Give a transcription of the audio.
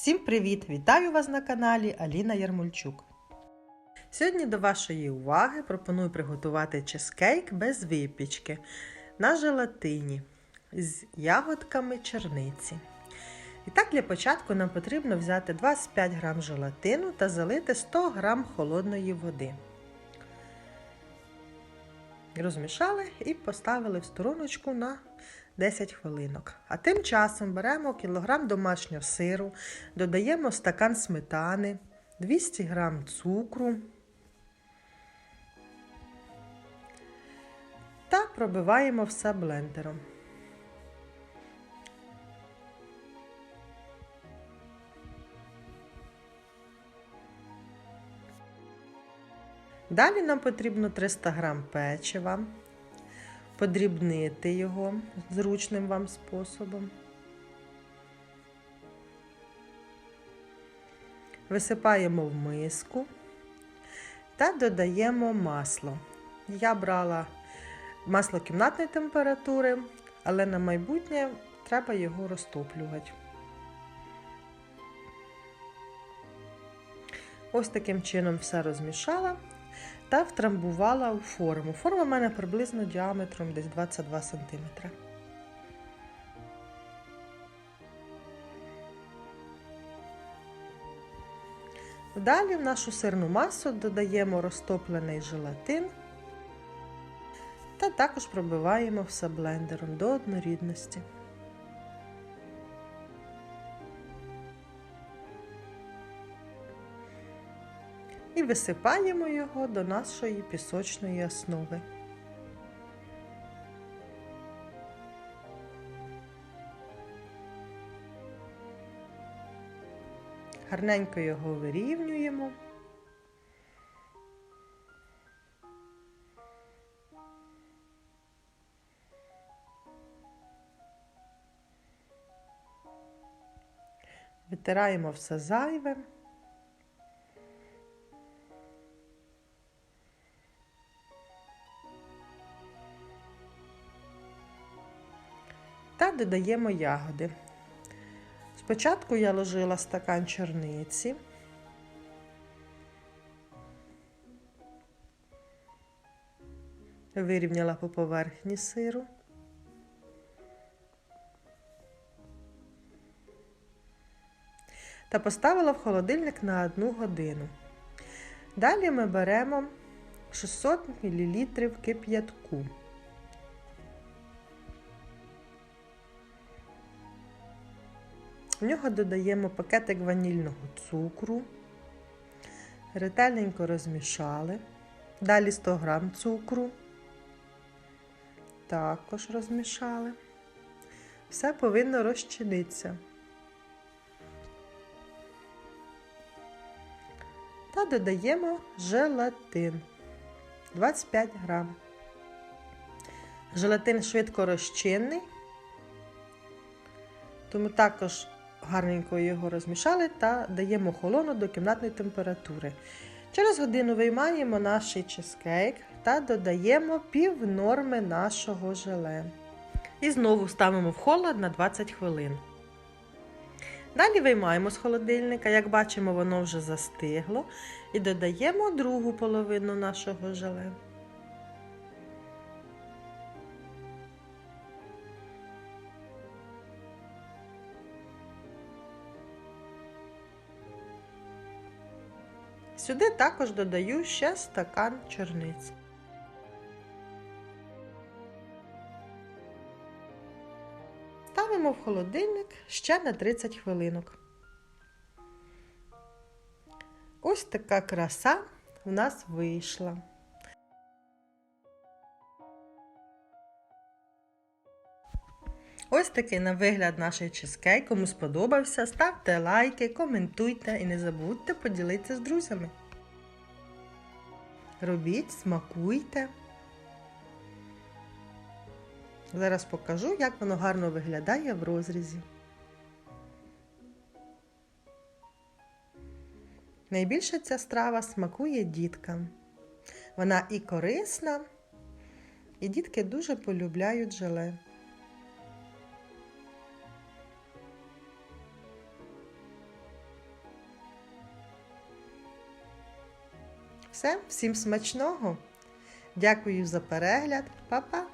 Всім привіт! Вітаю вас на каналі Аліна Ярмольчук. Сьогодні до вашої уваги пропоную приготувати чизкейк без випічки на желатині з ягодками черниці. І так, для початку нам потрібно взяти 25 г желатину та залити 100 г холодної води. Розмішали і поставили в стороночку на 10 хвилинок. А тим часом беремо кілограм домашнього сиру, додаємо стакан сметани, 200 г цукру та пробиваємо все блендером. Далі нам потрібно 300 г печива, подрібнити його зручним вам способом. Висипаємо в миску та додаємо масло. Я брала масло кімнатної температури, але на майбутнє треба його розтоплювати. Ось таким чином все розмішала та втрамбувала у форму. Форма в мене приблизно діаметром десь 22 см. Далі в нашу сирну масу додаємо розтоплений желатин та також пробиваємо все блендером до однорідності. І висипаємо його до нашої пісочної основи. Гарненько його вирівнюємо. Витираємо все зайве. Та додаємо ягоди. Спочатку я ложила стакан чорниці. Вирівняла по поверхні сиру. Та поставила в холодильник на одну годину. Далі ми беремо 600 мл кип'ятку. В нього додаємо пакетик ванільного цукру, ретельненько розмішали. Далі 100 г цукру, також розмішали. Все повинно розчинитися. Та додаємо желатин 25 грам. Желатин швидко розчинний, тому також гарненько його розмішали та даємо холону до кімнатної температури. Через годину виймаємо наш чизкейк та додаємо пів норми нашого желе. І знову ставимо в холод на 20 хвилин. Далі виймаємо з холодильника, як бачимо, воно вже застигло, і додаємо другу половину нашого желе. Сюди також додаю ще стакан чорниць. Ставимо в холодильник ще на 30 хвилинок. Ось така краса в нас вийшла. Ось такий на вигляд наш чизкейк. Кому сподобався, ставте лайки, коментуйте і не забудьте поділитися з друзями. Робіть, смакуйте. Зараз покажу, як воно гарно виглядає в розрізі. Найбільше ця страва смакує діткам. Вона і корисна, і дітки дуже полюбляють желе. Все, всім смачного! Дякую за перегляд, Па-па!